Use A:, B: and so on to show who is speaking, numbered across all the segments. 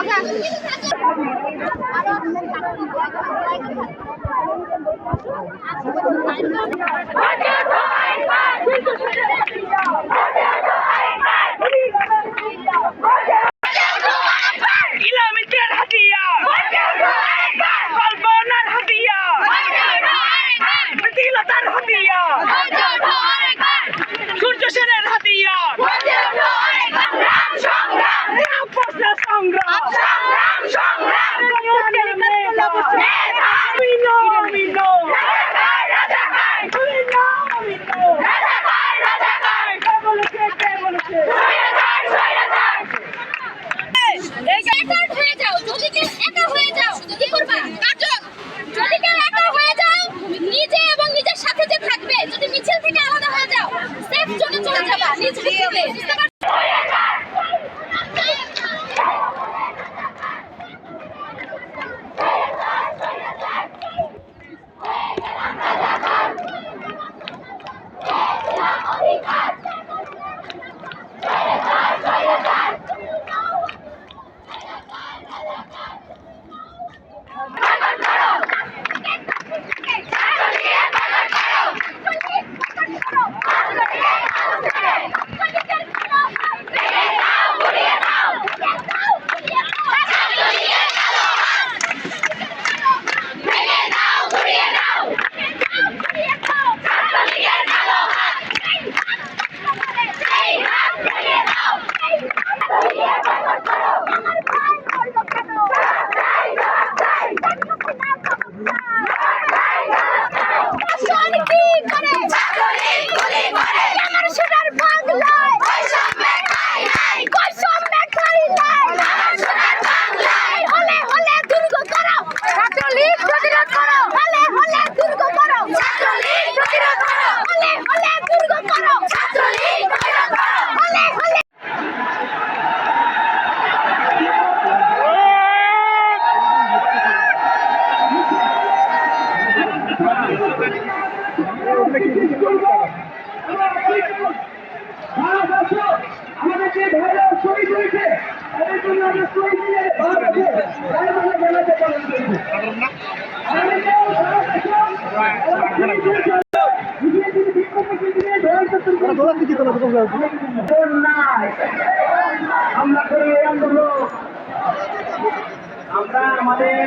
A: কথা আসছে নিজে এবং নিজের সাথে যে থাকবে, যদি মিছিল থেকে আলাদা হয়ে যাও সেফ জোনে চলে যাবা, নিজ বুঝতে
B: আমাদের ভাইরা শহীদ হয়েছে তাদের জন্য আমরা শহীদ মিলে ভারত আমরা জানাতে পারেন আমরা করি এই আন্দোলন আমরা আমাদের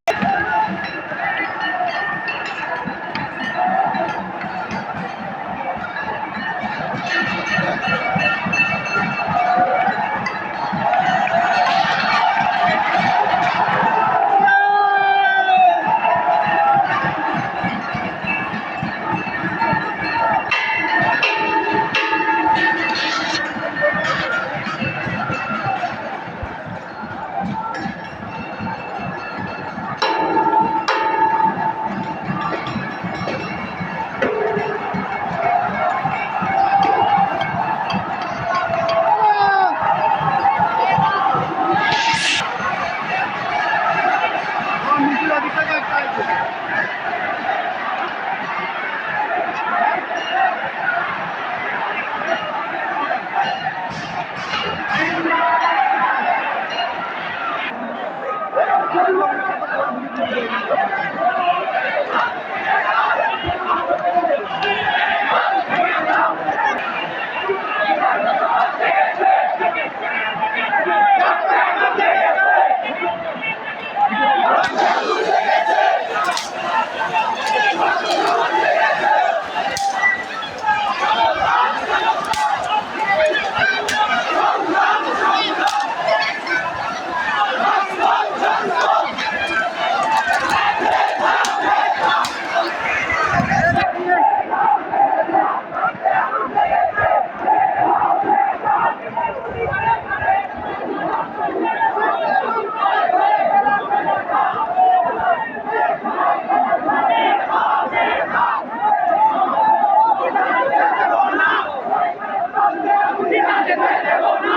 B: নেব না